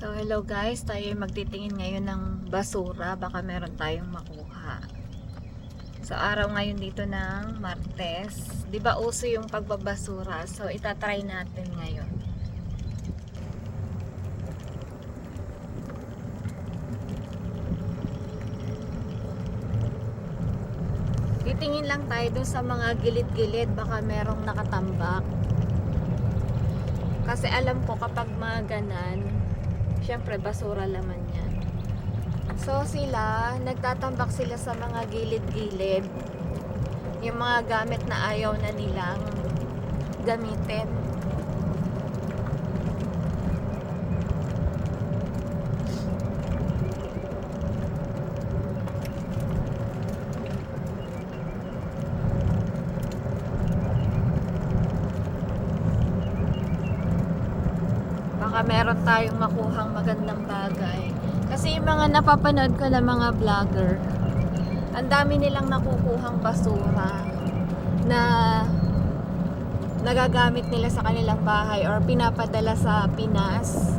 So hello guys, tayo ay magtitingin ngayon ng basura, baka meron tayong makuha. So araw ngayon dito ng Martes, 'di ba uso yung pagbabasura? So itatry natin ngayon. Titingin lang tayo dun sa mga gilid-gilid, baka merong nakatambak. Kasi alam ko kapag mga ganan, syempre basura laman yan. So sila, nagtatambak sila sa mga gilid-gilid. Yung mga gamit na ayaw na nilang gamitin. Baka meron tayong makuhang magandang bagay. Kasi yung mga napapanood ko na mga vlogger, ang dami nilang nakukuhang basura na nagagamit nila sa kanilang bahay or pinapadala sa Pinas.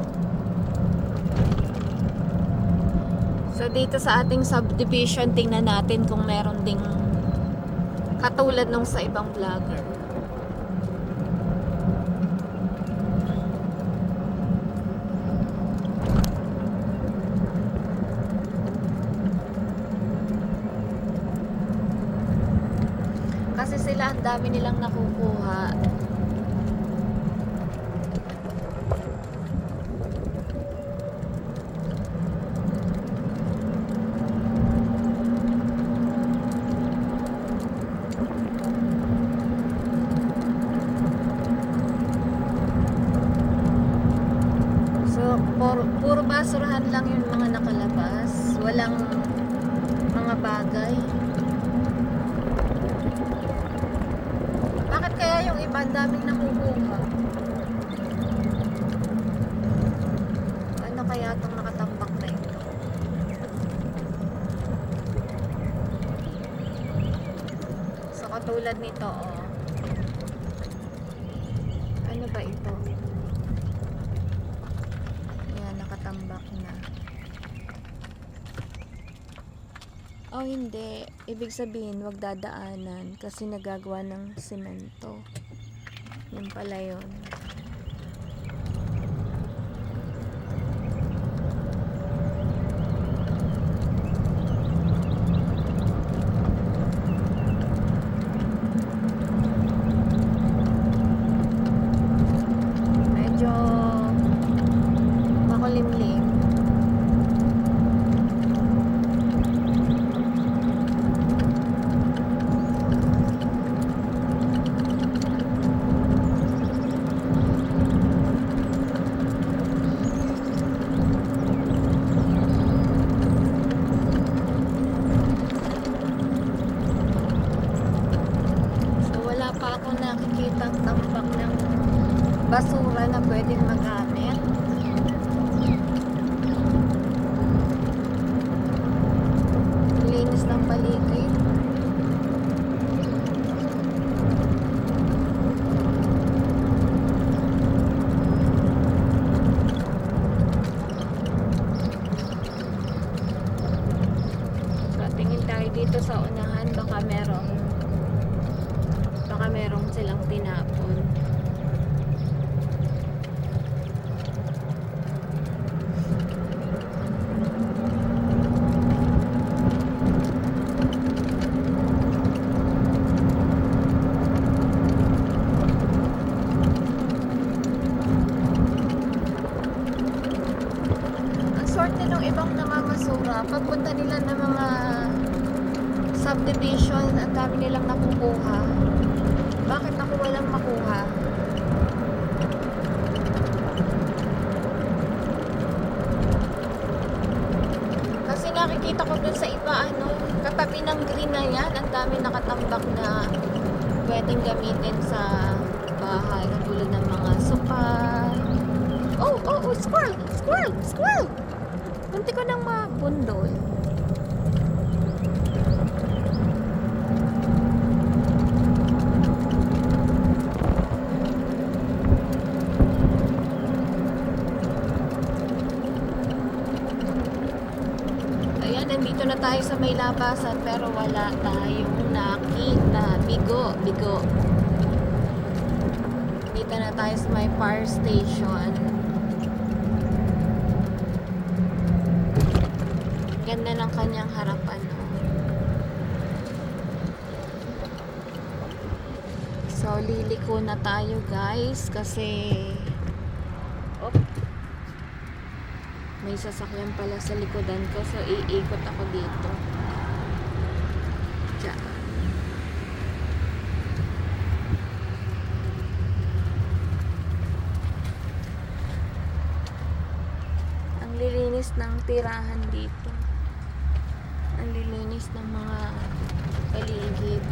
So dito sa ating subdivision, tingnan natin kung meron ding katulad nung sa ibang vlogger. Kasi sila ang dami nilang nakukuha. So, puro, puro basurahan lang yung mga nakalabas. Walang mga bagay. Bakit ang daming nakukuha? Ano kaya itong nakatambak na ito? So katulad nito oh. Ano ba ito? Ayan, nakatambak na. Oh, hindi. Ibig sabihin, wag dadaanan kasi nagagawa ng semento. Yun pala yun. Medyo makulimlim. So wala pa ako nakikita tambak ng basura na pwedeng magamit. Linis ng paligid. So, tingin tayo dito sa unahan baka merong baka merong silang tinapon. Pagpunta nila ng mga subdivision, ang dami nilang nakukuha. Bakit ako walang makuha? Kasi nakikita ko dun sa iba, ano, katabi ng green na yan, ang dami nakatambak na pwedeng gamitin sa bahay. Katulad ng mga sopa. Oh, oh, oh, squirrel! Squirrel! Squirrel! Munti ko nang mabundol. Nandito na tayo sa may labasan pero wala tayong nakita. Bigo, bigo. Dito na tayo sa may fire station. Ganda ng kanyang harapan. oh. So, liliko na tayo guys kasi op, may sasakyan pala sa likodan ko so iikot ako dito. Diyan. Ang lilinis ng tirahan dito. Ang lilinis ng mga paligid.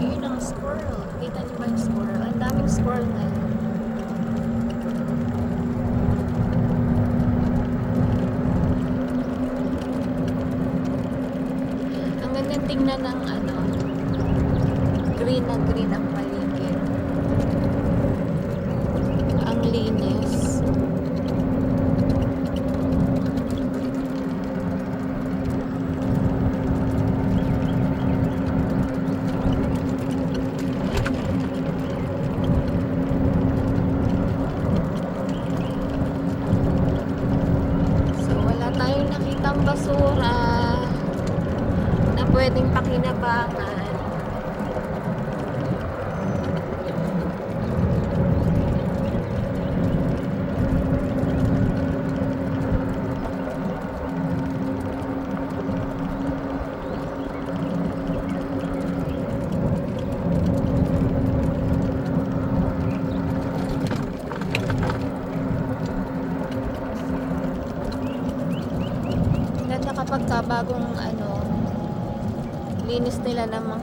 Yun ang squirrel. Kita niyo ba yung squirrel? Ang daming squirrel ngayon. Ang gandang tingnan ng ano, green na green ang paligid. Ang linis. So, wala tayong nakitang basura na pwedeng pakinabangan. Ganda kapag ka bagong ano, linis nila ng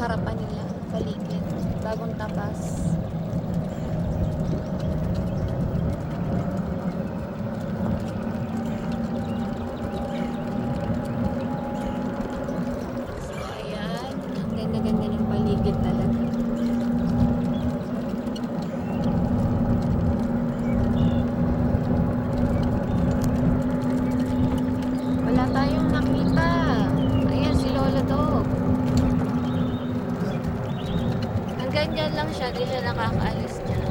harapan nila, paligid, bagong tapas. So, ayan. Ang ganda-ganda ng paligid talaga. Wala tayong nakita. Ayan, si Lola Dog. Hanggang dyan lang siya, di siya nakakaalis dyan.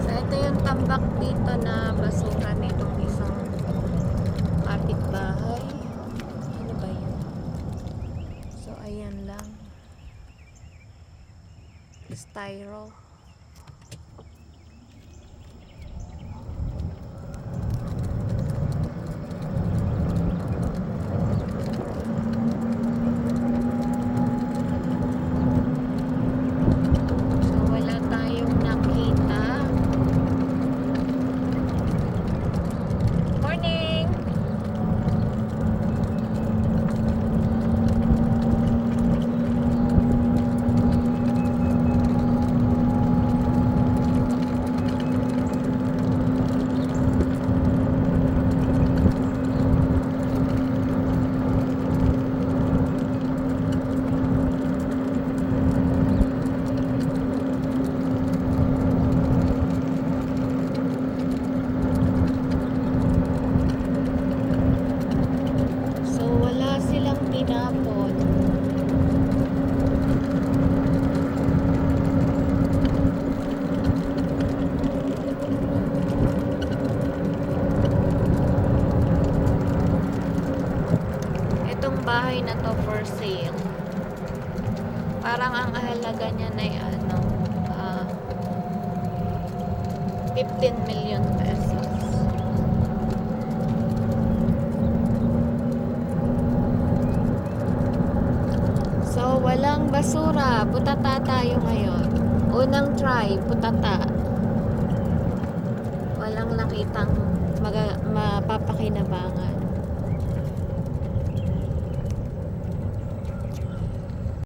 So, ito yung tambak dito na viral. bahay na to for sale. Parang ang halaga niya na ano ah, uh, 15 million pesos. So walang basura. Putata tayo ngayon. Unang try putata. Walang nakitang mapapakinabangan